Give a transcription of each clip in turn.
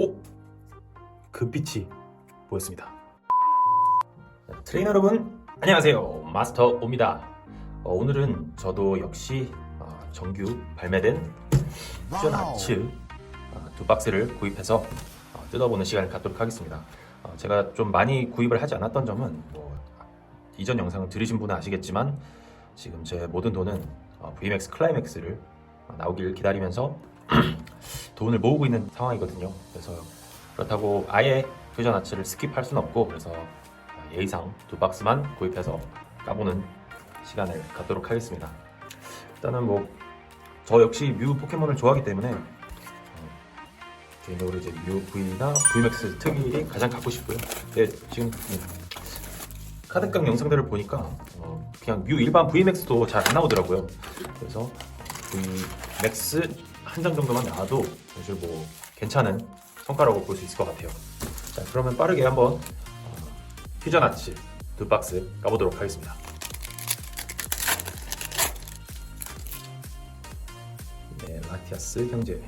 오! 금빛이 보였습니다. 트레이너 여러분, 안녕하세요. 마스터 옵니다. 어, 오늘은 저도 역시 어, 정규 발매된 퓨전 아츠 어, 두 박스를 구입해서 어, 뜯어보는 시간을 갖도록 하겠습니다. 어, 제가 좀 많이 구입을 하지 않았던 점은 뭐, 이전 영상을 들으신 분은 아시겠지만 지금 제 모든 돈은 어, VMAX 클라이맥스를 어, 나오길 기다리면서 돈을 모으고 있는 상황이거든요. 그래서 그렇다고 아예 퓨전 아츠를 스킵할 수는 없고 그래서 어, 예의상 두 박스만 구입해서 까보는 시간을 갖도록 하겠습니다. 일단은 뭐 저 역시 뮤 포켓몬을 좋아하기 때문에 어, 개인적으로 이제 뮤 V나 VMAX 특일이 가장 갖고 싶고요. 근데 지금 음, 카드깡 영상들을 보니까 어, 그냥 뮤 일반 VMAX도 잘 안 나오더라고요. 그래서 VMAX 한 장 정도만 나와도 사실 뭐 괜찮은 성과라고 볼 수 있을 것 같아요. 자 그러면 빠르게 한번 어, 퓨전 아츠 두 박스 까보도록 하겠습니다. 네, 라티아스 형제.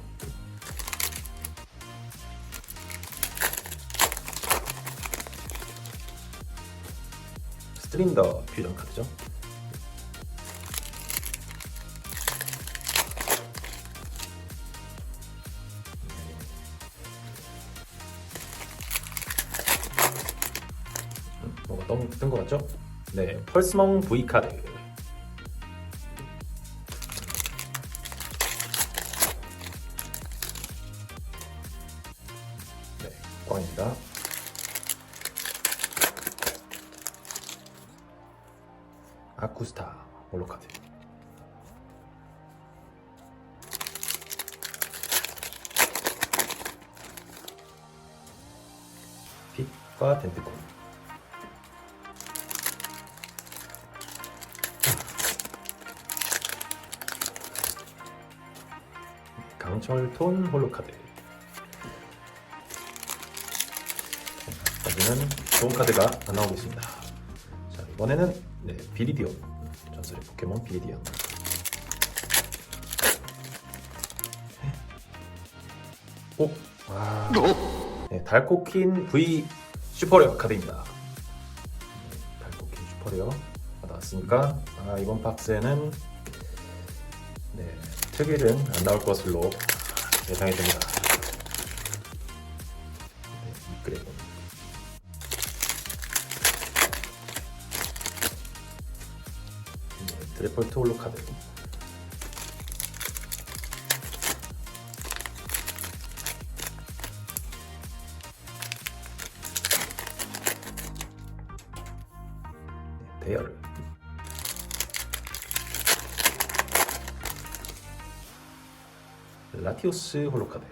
스트린더 퓨전 카드죠. 음, 뭐가 너무 뜬 것 같죠? 네, 펄스멍 V 카드. 네, 꽝입니다. 아쿠스타 홀로 카드. 빛과 덴트콘. 강철톤 홀로 카드. 여기는 좋은 카드가 안 나오고 있습니다. 자 이번에는 네, 비리디온 전설의 포켓몬 비리디온. 오, 와, 네, 달코킨 V 슈퍼레어 카드입니다. 네, 달코킨 슈퍼레어 나왔으니까 아, 이번 박스에는 네, 특일은 안 나올 것으로 예상이 됩니다. 네, 그래요. 네, 드래폴트 홀로 카드. 네, 대열. 라티오스 홀로 카드.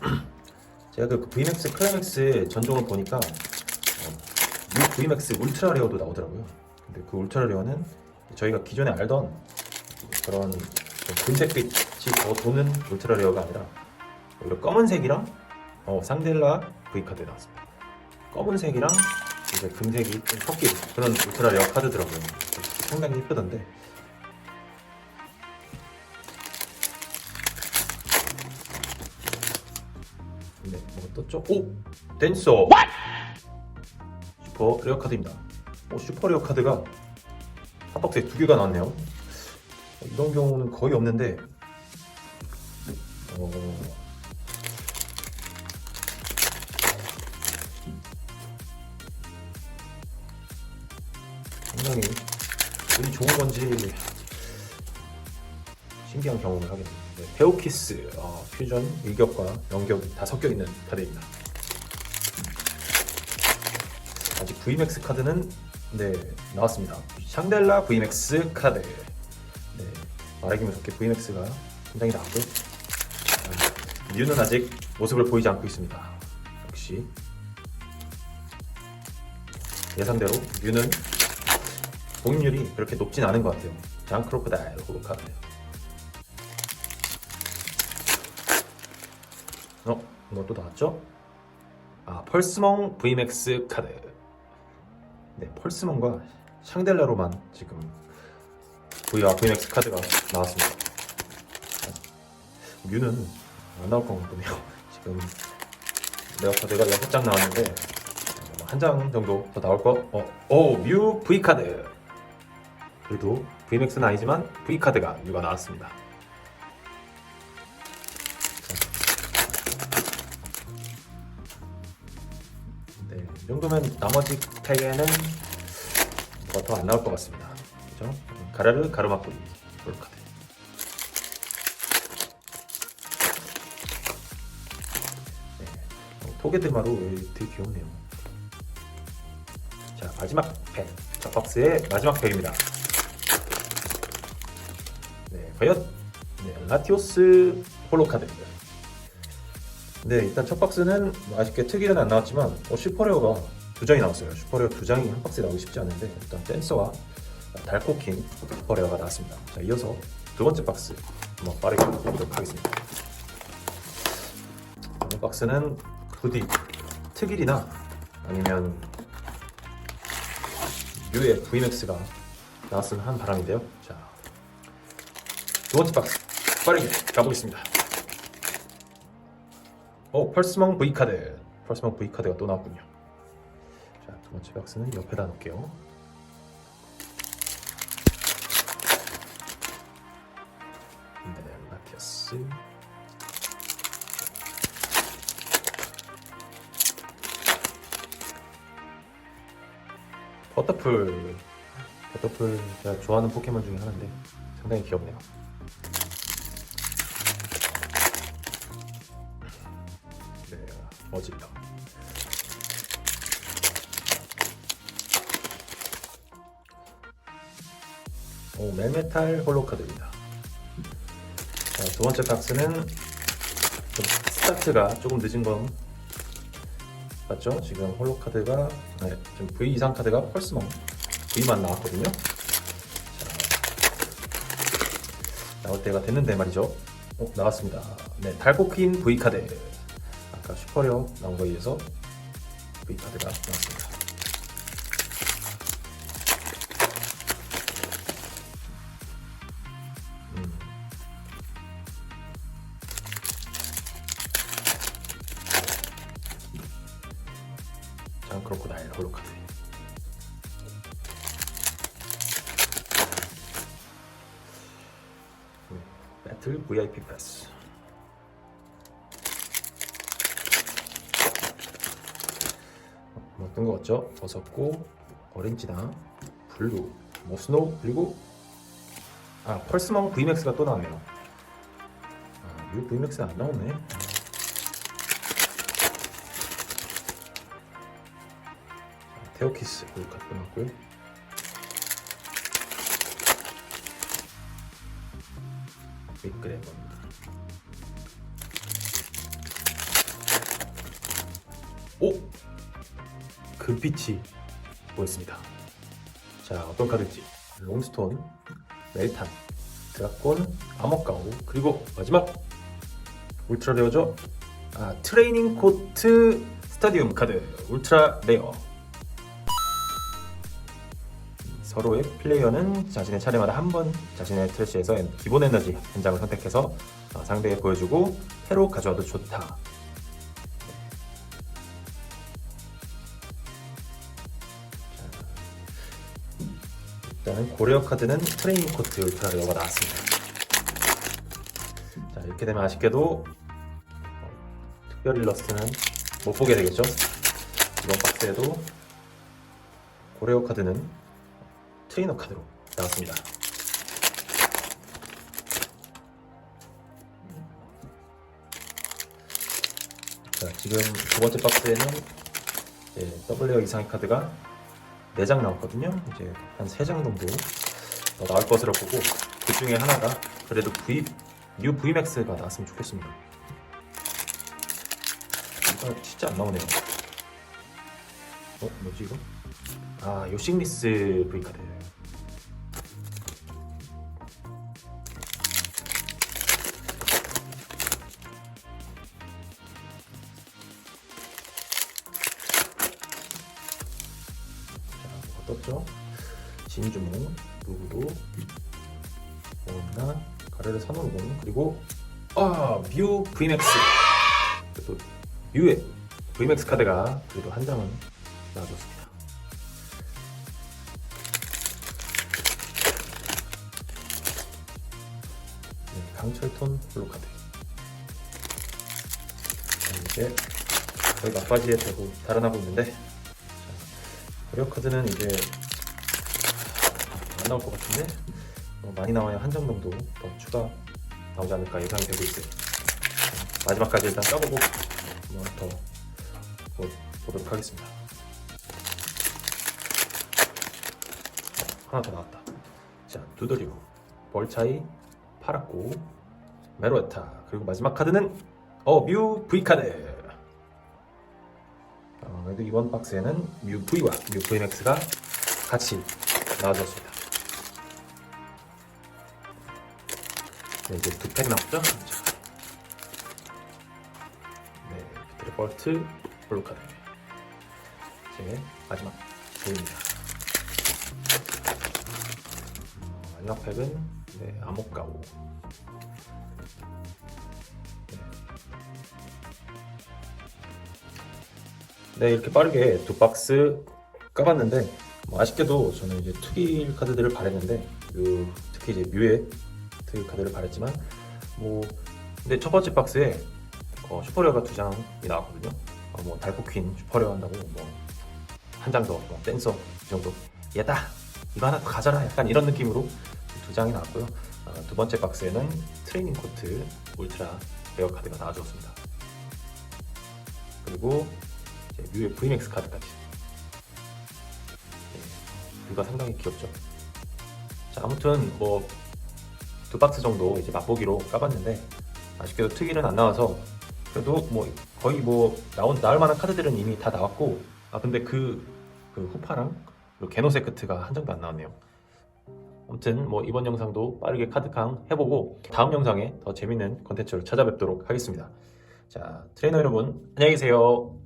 제가 그 VMAX 클라이맥스 전종을 보니까 어, 이 VMAX 울트라 레어도 나오더라고요. 근데 그 울트라 레어는 저희가 기존에 알던 그런 좀 금색빛이 더 도는 울트라 레어가 아니라 오히려 검은색이랑 어, 상델라 V 카드 나왔습니다. 검은색이랑 이제 금색이 좀 섞인 그런 울트라 레어 카드더라고요. 상당히 예쁘던데 떴죠? 오! 댄서! 슈퍼 레어 카드입니다. 오, 슈퍼 레어 카드가 한 박스에 두 개가 나왔네요. 어, 이런 경우는 거의 없는데, 어... 상당히 운이 좋은 건지 신기한 경험을 하게 됩니다. 네, 페오키스 어, 퓨전 일격과 영격이 다 섞여 있는 카드입니다. 아직 VMAX 카드는 네 나왔습니다. 샹델라 VMAX 카드. 네 말하기만 좋게 VMAX가 굉장히 나왔고 아, 뮤는 아직 모습을 보이지 않고 있습니다. 역시 예상대로 뮤는 공인율이 그렇게 높진 않은 것 같아요. 장 크로커다일 호로 카드. 어, 이것도 나왔죠? 아, 펄스멍 VMAX 카드. 네, 펄스멍과 샹델라로만 지금 V와 VMAX 카드가 나왔습니다. 뮤는 안 나올 것 같네요. 지금 레어 카드가 6장 나왔는데 한 장 정도 더 나올 거. 어, 오, 뮤 V 카드. 그래도 VMAX는 아니지만 V 카드가 뮤가 나왔습니다. 이 정도면 나머지 팩에는 뭐가 더안 나올 것 같습니다. 그죠? 가라르 가르마 뿌리 볼 카드. 네, 어, 토게드마루 되게 귀엽네요. 자 마지막 팩, 자 박스의 마지막 팩입니다. 네, 과연 네, 라티오스 홀로 카드. 네, 일단 첫 박스는 뭐 아쉽게 특이는 안 나왔지만 어, 슈퍼레어가 두 장이 나왔어요. 슈퍼레어 두 장이 한 박스에 나오기 쉽지 않은데 일단 댄서와 달코킨 슈퍼레어가 나왔습니다. 자, 이어서 두 번째 박스 한번 빠르게 보도록 하겠습니다. 이번 박스는 부디 특일이나 아니면 뮤의 VMAX가 나왔으면 하는 바람인데요. 자, 두 번째 박스 빠르게 가보겠습니다. 오, 펄스멍 V 카드. 펄스멍 V 카드가 또 나왔군요. 자, 두 번째 박스는 옆에다 놓을게요. 네, 라티아스. 버터풀. 버터풀 제가 좋아하는 포켓몬 중에 하나인데 상당히 귀엽네요. 어질러. 오, 멜메탈 홀로카드입니다. 자, 두 번째 박스는 좀 스타트가 조금 늦은 건 맞죠? 지금 홀로카드가 네, 지금 V 이상 카드가 펄스멍 V만 나왔거든요. 자, 나올 때가 됐는데 말이죠. 어, 나왔습니다. 네, 달코킨 V 카드. 아까 슈퍼레어 나온 거에 의해서 V 카드가 나왔습니다. 음. 음, 배틀 VIP 패스. 뭐 어떤 거 같죠? 버섯고 오렌지나 블루, 뭐 스노우 그리고 아 펄스망 VMAX가 또 나왔네요. 아, 이 VMAX가 안 나오네. 자, 테오키스 여기까지 끝났고요. 빅그래곤 오! 금빛이 보였습니다. 자, 어떤 카드인지. 롱스톤, 멜탄, 드라곤, 아머가우, 그리고 마지막 울트라 레어죠? 아, 트레이닝 코트 스타디움 카드 울트라 레어. 서로의 플레이어는 자신의 차례마다 한 번 자신의 트래시에서 엔- 기본 에너지 한 장을 선택해서 어, 상대에 보여주고 패로 가져와도 좋다. 일단은 고레어 카드는 트레이닝 코트 울트라 레어가 나왔습니다. 자 이렇게 되면 아쉽게도 어, 특별 일러스트는 못 보게 되겠죠. 이번 박스에도 고레어 카드는 트레이너 카드로 나왔습니다. 자 지금 두 번째 박스에는 더블 레어 이상의 카드가 4장 나왔거든요. 이제 한 3장 정도 더 나올 것으로 보고 그 중에 하나가 그래도 V 뉴 VMAX가 나왔으면 좋겠습니다. 이거 진짜 안 나오네요. 어 뭐지 이거? 아 요싱리스 V 카드. 자, 어떻죠? 진주모, 누구도, 원나, 가레르 산호공, 그리고 아 뮤 VMAX. 또 뮤의 VMAX 카드가 그래도 한 장은 나와줬습니다. 네, 강철톤 블루 카드. 자, 이제 거의 막바지에 되고 달아나고 있는데 자, 고려 카드는 이제 안 나올 것 같은데 어, 많이 나와야 한 장 정도 더 추가 나오지 않을까 예상이 되고 있어요. 자, 마지막까지 일단 써보고 한번 더 보- 보도록 하겠습니다. 어, 하나 더 나왔다. 자, 두드리고 벌차이 파랗고 메로에타 그리고 마지막 카드는 어, 뮤 V 카드. 어, 그래도 이번 박스에는 뮤 V와 뮤 VMAX가 같이 나와줬습니다. 네, 이제 두 팩? 자. 네, 드래퍼트 블루 카드. 이제 마지막 보입니다. 마지막 팩은 네, 암흑가오. 네, 이렇게 빠르게 두 박스 까봤는데 뭐 아쉽게도 저는 이제 특일 카드들을 바랬는데 그 특히 이제 뮤의 특일 카드를 바랬지만 뭐 근데 첫 번째 박스에 어, 슈퍼레어가 두 장이 나왔거든요. 어, 뭐 달코퀸 슈퍼레어 한다고 뭐 한 장 더, 뭐 댄서 이 정도 얘다 이거 하나 더 가져라 약간 이런 느낌으로 두 장이 나왔고요. 어, 두 번째 박스에는 트레이닝 코트 울트라 레어 카드가 나와줬습니다. 그리고 뮤의 VMAX 카드까지. 네, 뷰가 상당히 귀엽죠. 자 아무튼 뭐 두 박스 정도 이제 맛보기로 까봤는데 아쉽게도 특일은 안 나와서 그래도 뭐 거의 뭐 나온 나올 만한 카드들은 이미 다 나왔고 아 근데 그, 그 후파랑 그리고 게노세크트가 한 장도 안 나왔네요. 아무튼 뭐 이번 영상도 빠르게 카드캉 해보고 다음 영상에 더 재밌는 컨텐츠로 찾아뵙도록 하겠습니다. 자 트레이너 여러분 안녕히 계세요.